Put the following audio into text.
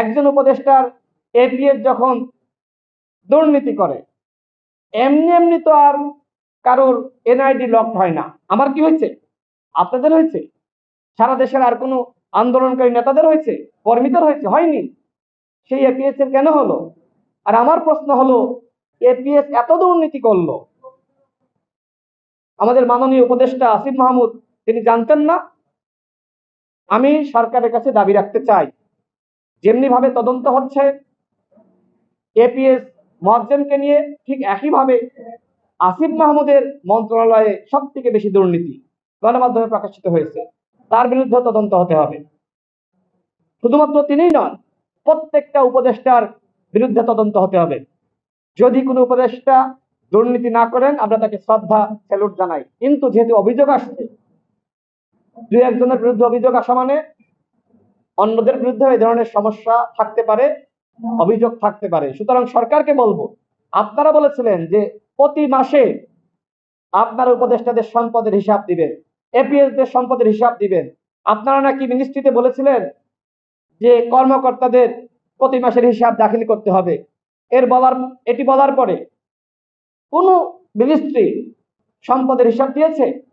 একজন উপদেষ্টার এপিএফ যখন দুর্নীতি করে, এমনি এমনি তো আর কারোর এনআইডি লক হয় না। আমার কি হয়েছে? আপনাদের হয়েছে? সারা দেশের আর কোনো আন্দোলনকারী নেতাদের হয়েছে? কর্মীদের হয়েছে? হয়নি। সেই এপিএস এর কেন হলো? আর আমার প্রশ্ন হলো এপিএস এত দুর্নীতি করল? আমাদের মাননীয় উপদেষ্টা আসিফ মাহমুদ, তিনি জানতেন না? আমি সরকারের কাছে দাবি রাখতে চাই। যেমনি ভাবে তদন্ত হচ্ছে, এপিএস মহাজ্জেমকে নিয়ে ঠিক একইভাবে আসিফ মাহমুদের মন্ত্রণালয়ে সব থেকে বেশি দুর্নীতি গণমাধ্যমে প্রকাশিত হয়েছে। তার বিরুদ্ধে তদন্ত হতে হবে। শুধুমাত্র তিনিই নন, প্রত্যেকটা উপদেষ্টার বিরুদ্ধে তদন্ত হতে হবে। যদি কোনো উপদেষ্টা দুর্নীতি না করেন, আমরা তাকে শ্রদ্ধা, স্যালুট জানাই। কিন্তু যেহেতু অভিযোগ আসছে, দুই একজনের বিরুদ্ধে অভিযোগ আসা মানে অন্যদের বিরুদ্ধে এই ধরনের সমস্যা থাকতে পারে, অভিযোগ থাকতে পারে। সুতরাং সরকারকে বলব, আপনারা বলেছিলেন যে প্রতি মাসে আপনারা উপদেষ্টাদের সম্পদের হিসাব দিবেন এপিএস দের সম্পদের হিসাব দিবেন। আপনারা নাকি মিনিস্ট্রিতে বলেছিলেন যে কর্মকর্তাদের প্রতি মাসের হিসাব দাখিল করতে হবে। এর বলার, এটি বলার পরে কোন মিনিস্ট্রি সম্পদের হিসাব দিয়েছে?